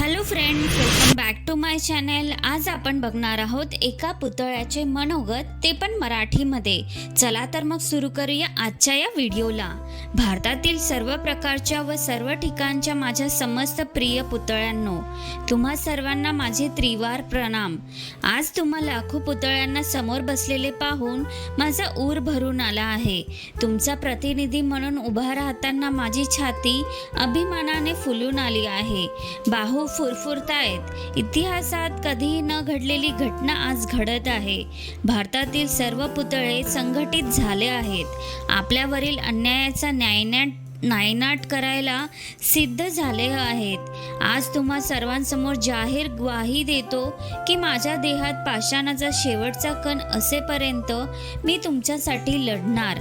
Hello friends welcome welcome back to my channel आज आपण बघणार आहोत एका पुतळ्याचे मनोगत ते पण मराठीमध्ये. चला तर मग सुरू करूया आजच्या या व्हिडिओला. भारतातील सर्व प्रकारच्या व सर्व ठिकाणच्या माझ्या समस्त प्रिय पुतळ्यांनो तुम्हा सर्वांना माझे त्रिवार प्रणाम. आज तुम्हा लाखो पुतळ्यांना समोर बसलेले पाहून माझा ऊर भरून आला आहे. तुमचा प्रतिनिधी म्हणून उभा राहताना माझी छाती अभिमानाने फुलून आली आहे. बाहू फुरफुरतायत. इतिहासात कधीही न घडलेली घटना आज घडत आहे. भारतातील सर्व पुतळे संघटित झाले आहेत. आपल्यावरील अन्यायाचा न्यायनाट नायनाट करायला सिद्ध झाले आहेत. आज तुम्हा सर्वांसमोर जाहीर ग्वाही देतो की माझ्या देहात पाषाणाचा शेवटचा कण असेपर्यंत मी तुमच्यासाठी लढणार.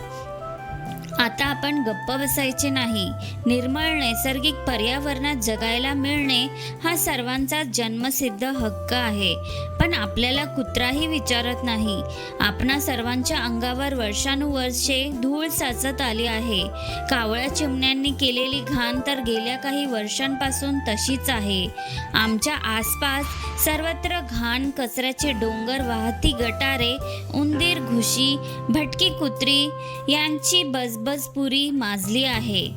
आता आपण गप्प बसायचे नाही. निर्मळ नैसर्गिक पर्यावरणात जगायला मिळणे हा सर्वांचा जन्मसिद्ध हक्क आहे. पण आपल्याला कुत्राही विचारत नाही. आपणा सर्वांच्या अंगावर वर्षानुवर्षे धूळ साचत आली आहे. कावळ्या चिमण्यांनी केलेली घाण तर गेल्या काही वर्षांपासून तशीच आहे. आमच्या आसपास सर्वत्र घाण कचऱ्याचे डोंगर वाहती गटारे उंदीर घुशी भटकी कुत्री यांची बजबज पुरी माजली आहे.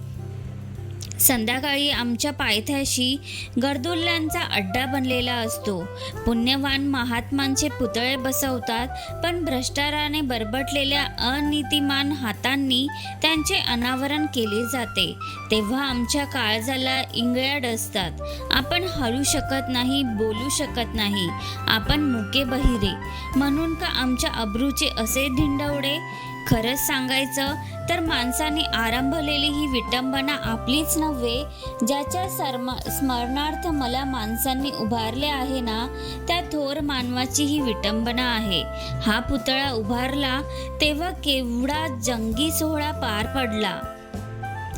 संध्याकाळी आमच्या पायथ्याशी गर्दुल्ल्यांचा अड्डा बनलेला असतो. पुण्यवान महात्मांचे पुतळे बसवतात पण भ्रष्टाराने बरबटलेल्या अनितिमान हातांनी त्यांचे अनावरण केले जाते. तेव्हा आमच्या काळजाला इंगळ्या डसतात. आपण हळू शकत नाही बोलू शकत नाही. आपण मुके बहिरे. म्हणून का आमच्या अब्रूचे असे धिंडवडे? खरंच सांगायचं तर माणसाने आरंभलेली ही विटंबना आपलीच नव्हे ज्याच्या सर्म स्मरणार्थ मला माणसांनी उभारले आहे ना त्या थोर मानवाची ही विटंबना आहे. हा पुतळा उभारला तेव्हा केवढा जंगी सोहळा पार पडला.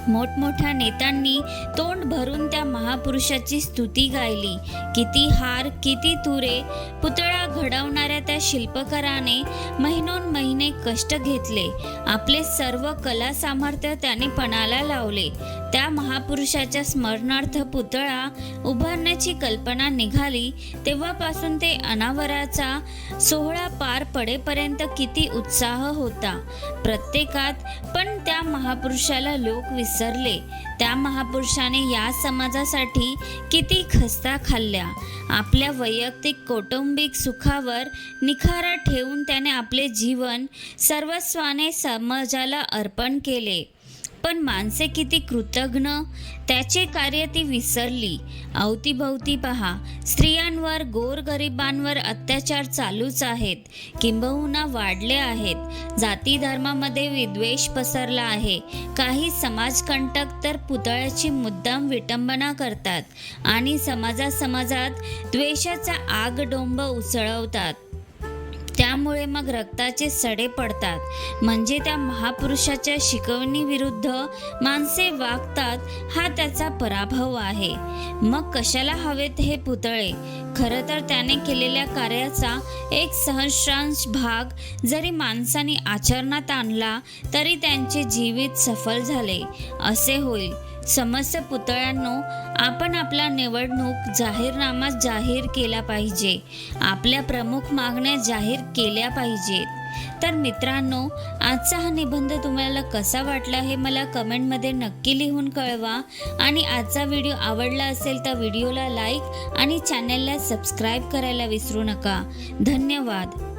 मोठमोठ्या नेत्यांनी तोंड भरून त्या महापुरुषाची स्तुती गायली. किती हार किती तुरे पुतळा घडवणाऱ्या त्या शिल्पकाराने महिनोन महिने कष्ट घेतले. आपले सर्व कला सामर्थ्य त्याने पणाला लावले. त्या महापुरुषाच्या स्मरणार्थ पुतळा उभारण्याची कल्पना निघाली. तेव्हापासून ते अनावराचा सोहळा पार पडेपर्यंत किती उत्साह होता. प्रत्येकात पण त्या महापुरुषाला लोक विसरले. त्या महापुरुषाने या समाजासाठी किती खस्ता खाल्ल्या. आपल्या वैयक्तिक कौटुंबिक सुखावर निखारा ठेवून त्याने आपले जीवन सर्वस्वाने समाजाला अर्पण केले. पण माणसे किती कृतज्ञ त्याचे कार्य ती विसरली. अवतीभवती पहा स्त्रियांवर गोरगरिबांवर अत्याचार चालूच आहेत. किंबहुना वाढले आहेत. जाती धर्मामध्ये विद्वेष पसरला आहे. काही समाजकंटक तर पुतळ्याची मुद्दाम विटंबना करतात आणि समाजासमाजात द्वेषाचा आगडोंब उसळवतात. त्यामुळे मग रक्ताचे सडे पडतात. म्हणजे त्या महापुरुषाच्या शिकवणीविरुद्ध माणसे वागतात हा त्याचा पराभव आहे. मग कशाला हवेत हे पुतळे? खरं तर त्याने केलेल्या कार्याचा एक सहस्रांश भाग जरी माणसाने आचरणात आणला तरी त्यांचे जीवित सफल झाले. असे होईल. समस्त पुतळ्यांनो आपण आपला निवडणूक जाहीरनामा जाहीर केला पाहिजे. आपल्या प्रमुख मागण्या जाहीर केल्या पाहिजेत. तर मित्रांनो आजचा हा निबंध तुम्हाला कसा वाटला हे मला कमेंटमध्ये नक्की लिहून कळवा. आणि आजचा व्हिडिओ आवडला असेल तर व्हिडिओला लाईक आणि चॅनलला सबस्क्राईब करायला विसरू नका. धन्यवाद.